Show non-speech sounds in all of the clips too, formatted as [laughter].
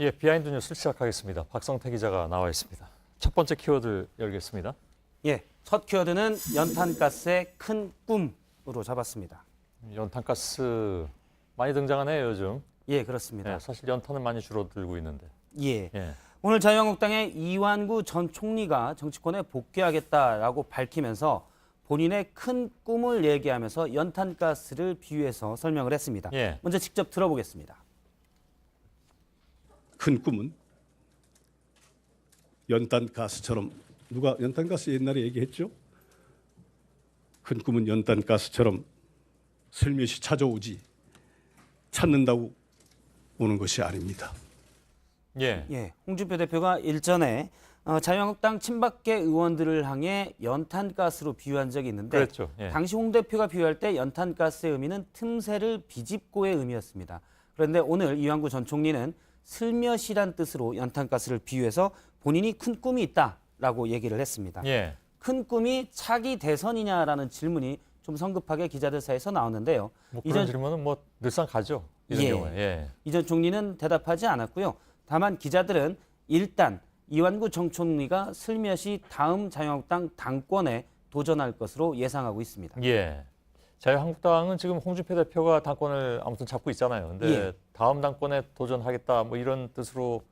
예, 비하인드 뉴스 시작하겠습니다. 박성태 기자가 나와 있습니다. 첫 번째 키워드 열겠습니다. 예, 첫 키워드는 연탄가스의 큰 꿈으로 잡았습니다. 연탄가스 많이 등장하네요, 요즘. 예, 그렇습니다. 예, 사실 연탄은 많이 줄어들고 있는데. 예. 예. 오늘 자유한국당의 이완구 전 총리가 정치권에 복귀하겠다라고 밝히면서 본인의 큰 꿈을 얘기하면서 연탄가스를 비유해서 설명을 했습니다. 예. 먼저 직접 들어보겠습니다. 큰 꿈은 연탄 가스처럼 누가 연탄 가스 옛날에 얘기했죠? 큰 꿈은 연탄 가스처럼 슬며시 찾아오지 찾는다고 오는 것이 아닙니다. 예. 예, 홍준표 대표가 일전에 어, 자유한국당 친박계 의원들을 향해 연탄가스로 비유한 적이 있는데 그랬죠. 예. 당시 홍 대표가 비유할 때 연탄가스의 의미는 틈새를 비집고의 의미였습니다. 그런데 오늘 이완구 전 총리는 슬며시란 뜻으로 연탄가스를 비유해서 본인이 큰 꿈이 있다라고 얘기를 했습니다. 예. 큰 꿈이 차기 대선이냐라는 질문이 좀 성급하게 기자들 사이에서 나왔는데요. 뭐 이전 질문은 뭐 늘상 가죠. 이런 예. 경우에. 예. 이전 총리는 대답하지 않았고요. 다만 기자들은 일단 이완구 정 총리가 슬며시 다음 자유한국당 당권에 도전할 것으로 예상하고 있습니다. 예. 자유한국당은 지금 홍준표 대표가 당권을 아무튼 잡고 있잖아요. 근데 예. 다음 당권에 도전하겠다 뭐 이런 뜻으로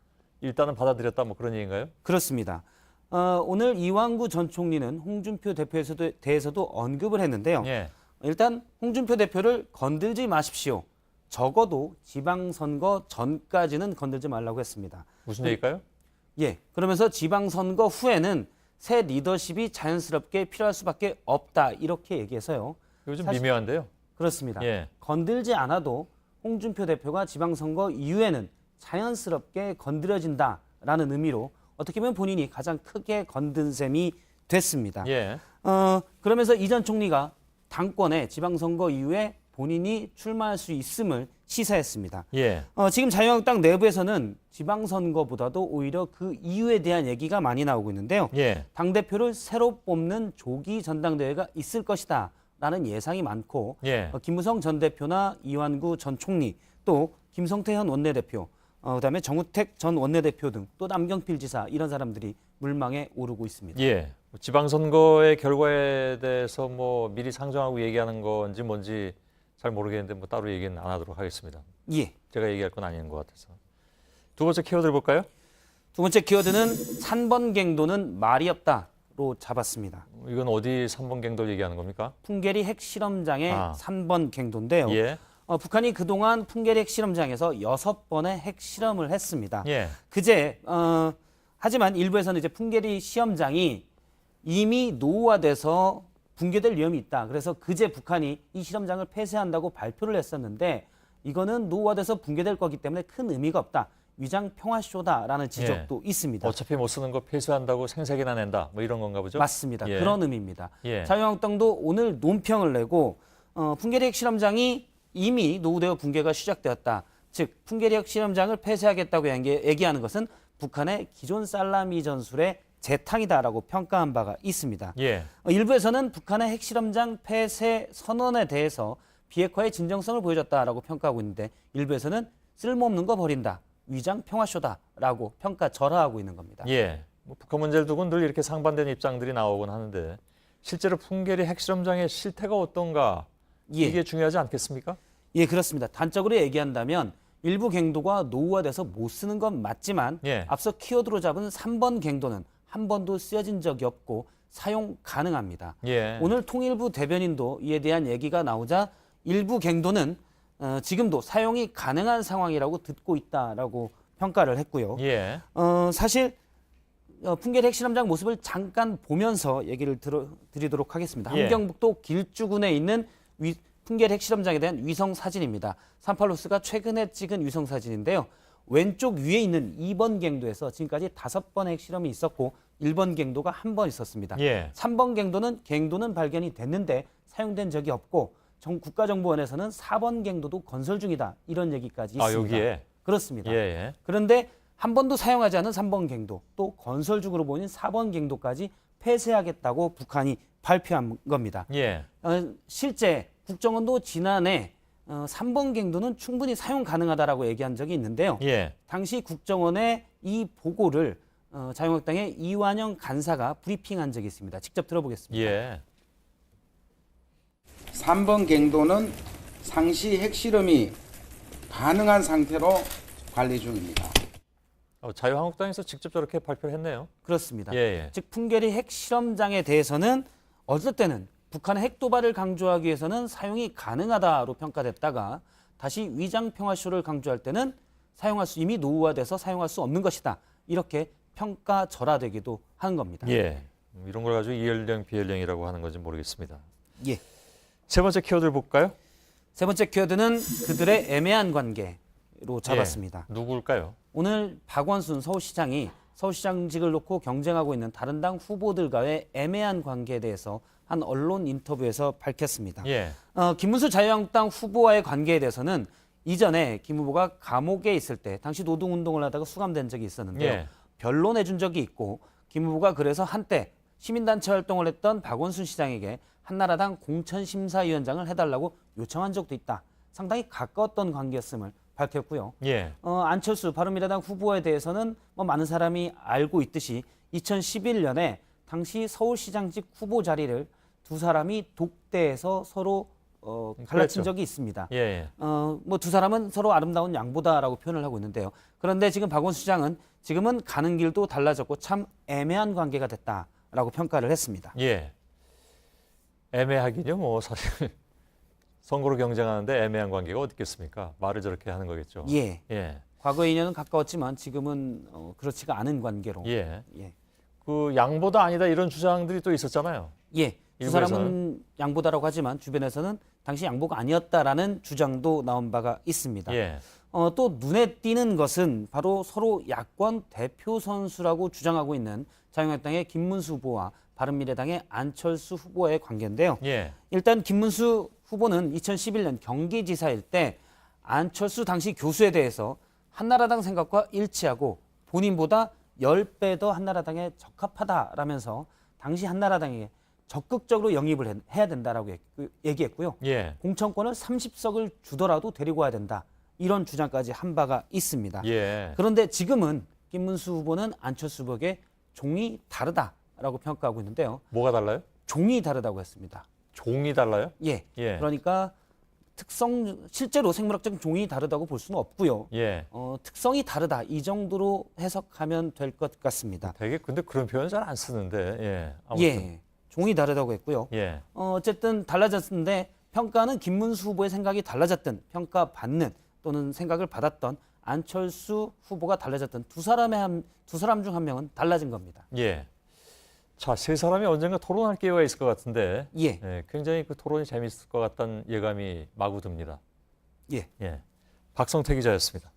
일단은 받아들였다 뭐 그런 얘기인가요? 그렇습니다. 어, 오늘 이완구 전 총리는 홍준표 대표에서도 대해서도 언급을 했는데요. 예. 일단 홍준표 대표를 건들지 마십시오. 적어도 지방선거 전까지는 건들지 말라고 했습니다. 무슨 얘기일까요? 예. 그러면서 지방선거 후에는 새 리더십이 자연스럽게 필요할 수밖에 없다. 이렇게 얘기해서요. 요즘 사실- 미묘한데요. 그렇습니다. 예. 건들지 않아도 홍준표 대표가 지방선거 이후에는 자연스럽게 건드려진다라는 의미로 어떻게 보면 본인이 가장 크게 건든 셈이 됐습니다. 예. 어, 그러면서 이전 총리가 당권에 지방선거 이후에 본인이 출마할 수 있음을 시사했습니다. 예. 어, 지금 자유한국당 내부에서는 지방선거보다도 오히려 그 이유에 대한 얘기가 많이 나오고 있는데요. 예. 당 대표를 새로 뽑는 조기 전당대회가 있을 것이다. 라는 예상이 많고 예. 어, 김무성 전 대표나 이완구 전 총리 또 김성태 현 원내대표 어, 그다음에 정우택 전 원내대표 등 또 남경필 지사 이런 사람들이 물망에 오르고 있습니다. 예. 뭐 지방선거의 결과에 대해서 뭐 미리 상정하고 얘기하는 건지 뭔지 잘 모르겠는데 뭐 따로 얘기는 안 하도록 하겠습니다. 예. 제가 얘기할 건 아닌 것 같아서. 두 번째 키워드 볼까요? 두 번째 키워드는 3번 갱도는 말이 없다로 잡았습니다. 이건 어디 3번 갱돌 얘기하는 겁니까? 풍계리 핵실험장의 아. 3번 갱도인데요. 예. 어, 북한이 그동안 풍계리 핵실험장에서 여섯 번의 핵실험을 했습니다. 예. 그제 어, 하지만 일부에서는 이제 풍계리 시험장이 이미 노후화돼서 붕괴될 위험이 있다. 그래서 그제 북한이 이 실험장을 폐쇄한다고 발표를 했었는데 이거는 노후화돼서 붕괴될 거기 때문에 큰 의미가 없다. 위장 평화쇼다라는 지적도 있습니다. 어차피 못 쓰는 거 폐쇄한다고 생색이나 낸다. 뭐 이런 건가 보죠? 맞습니다. 예. 그런 의미입니다. 예. 자유한국당도 오늘 논평을 내고 어, 풍계리 핵실험장이 이미 노후되어 붕괴가 시작되었다. 즉 풍계리 핵실험장을 폐쇄하겠다고 얘기- 얘기하는 것은 북한의 기존 살라미 전술의 재탕이다라고 평가한 바가 있습니다. 예. 어, 일부에서는 북한의 핵실험장 폐쇄 선언에 대해서 비핵화의 진정성을 보여줬다라고 평가하고 있는데 일부에서는 쓸모없는 거 버린다. 위장 평화쇼다라고 평가 절하하고 있는 겁니다. 예. 뭐 북한 문제를 두고 늘 이렇게 상반되는 입장들이 나오곤 하는데 실제로 풍계리 핵실험장의 실태가 어떤가 예. 이게 중요하지 않겠습니까? 예, 그렇습니다. 단적으로 얘기한다면 일부 갱도가 노후화돼서 못 쓰는 건 맞지만 예. 앞서 키워드로 잡은 3번 갱도는 한 번도 쓰여진 적이 없고 사용 가능합니다. 예. 오늘 통일부 대변인도 이에 대한 얘기가 나오자 일부 갱도는 어, 지금도 사용이 가능한 상황이라고 듣고 있다라고 평가를 했고요. 예. 어, 사실 어, 풍계리 핵실험장 모습을 잠깐 보면서 얘기를 들어, 드리도록 하겠습니다. 예. 함경북도 길주군에 있는 위, 풍계리 핵실험장에 대한 위성 사진입니다. 산팔로스가 최근에 찍은 위성 사진인데요. 왼쪽 위에 있는 2번 갱도에서 지금까지 다섯 번의 핵실험이 있었고 1번 갱도가 한 번 있었습니다. 예. 3번 갱도는 갱도는 발견이 됐는데 사용된 적이 없고 정, 국가정보원에서는 4번 갱도도 건설 중이다 이런 얘기까지 있습니다. 아, 여기에 그렇습니다. 예, 예. 그런데 한 번도 사용하지 않은 3번 갱도 또 건설 중으로 보이는 4번 갱도까지 폐쇄하겠다고 북한이 발표한 겁니다. 예. 어, 실제 국정원도 지난해 어, 3번 갱도는 충분히 사용 가능하다라고 얘기한 적이 있는데요. 예. 당시 국정원의 이 보고를 어, 자유한국당의 이완영 간사가 브리핑한 적이 있습니다. 직접 들어보겠습니다. 예. 3번 갱도는 상시 핵실험이 가능한 상태로 관리 중입니다. 어, 자유한국당에서 직접 저렇게 발표를 했네요. 그렇습니다. 예, 예. 즉 풍계리 핵 실험장에 대해서는 어쩔 때는 북한의 핵 도발을 강조하기 위해서는 사용이 가능하다로 평가됐다가 다시 위장 평화쇼를 강조할 때는 사용할 수 이미 노후화돼서 사용할 수 없는 것이다. 이렇게 평가 절하되기도 한 겁니다. 예. 음, 이런 걸 가지고 이연령 비연령이라고 하는 건지 모르겠습니다. 예. 세 번째 키워드를 볼까요? 세 번째 키워드는 그들의 애매한 관계로 잡았습니다. 예. 누굴까요? 오늘 박원순 서울시장이 서울시장직을 놓고 경쟁하고 있는 다른 당 후보들과의 애매한 관계에 대해서 한 언론 인터뷰에서 밝혔습니다. 예. 어, 김문수 자유한국당 후보와의 관계에 대해서는 이전에 김 후보가 감옥에 있을 때 당시 노동운동을 하다가 수감된 적이 있었는데요. 예. 변론해 준 적이 있고 김 후보가 그래서 한때 시민단체 활동을 했던 박원순 시장에게 한나라당 공천심사위원장을 해달라고 요청한 적도 있다. 상당히 가까웠던 관계였음을 밝혔고요. 예. 어, 안철수 바른미래당 후보에 대해서는 뭐 많은 사람이 알고 있듯이 2011년에 당시 서울시장직 후보 자리를 두 사람이 독대해서 서로 어, 갈라친 그랬죠. 적이 있습니다. 예. 예. 어, 뭐 두 사람은 서로 아름다운 양보다라고 표현을 하고 있는데요. 그런데 지금 박원순 시장은 지금은 가는 길도 달라졌고 참 애매한 관계가 됐다라고 평가를 했습니다. 예. 애매하긴요. 뭐 사실 [laughs] 선거로 경쟁하는데 애매한 관계가 어디 있겠습니까? 말을 저렇게 하는 거겠죠. 예. 예. 과거의 인연은 가까웠지만 지금은 어, 그렇지가 않은 관계로. 예. 예. 그 양보다 아니다 이런 주장들이 또 있었잖아요. 예. 두 일부에서는. 사람은 양보다라고 하지만 주변에서는 당시 양보가 아니었다라는 주장도 나온 바가 있습니다. 예. 어, 또 눈에 띄는 것은 바로 서로 야권 대표 선수라고 주장하고 있는 자유한국당의 김문수 후보와 바른미래당의 안철수 후보의 관계인데요. 예. 일단 김문수 후보는 2011년 경기지사일 때 안철수 당시 교수에 대해서 한나라당 생각과 일치하고 본인보다 10배 더 한나라당에 적합하다라면서 당시 한나라당에 적극적으로 영입을 해- 해야 된다라고 얘기- 얘기했고요. 예. 공천권을 30석을 주더라도 데리고 와야 된다. 이런 주장까지 한 바가 있습니다. 예. 그런데 지금은 김문수 후보는 안철수 후보에게 종이 다르다라고 평가하고 있는데요. 뭐가 달라요? 종이 다르다고 했습니다. 종이 달라요? 예. 예. 그러니까 특성 실제로 생물학적 종이 다르다고 볼 수는 없고요. 예. 어, 특성이 다르다 이 정도로 해석하면 될 것 같습니다. 되게 근데 그런 표현 잘 안 쓰는데. 예. 아무튼. 예. 종이 다르다고 했고요. 예. 어, 어쨌든 달라졌는데 평가는 김문수 후보의 생각이 달라졌든 평가받는 또는 생각을 받았던 안철수 후보가 달라졌던 두 사람의 한, 두 사람 중 한 명은 달라진 겁니다. 예. 자, 세 사람이 언젠가 토론할 기회가 있을 것 같은데 예. 예, 굉장히 그 토론이 재미있을 것 같다는 예감이 마구 듭니다. 예. 예. 박성태 기자였습니다.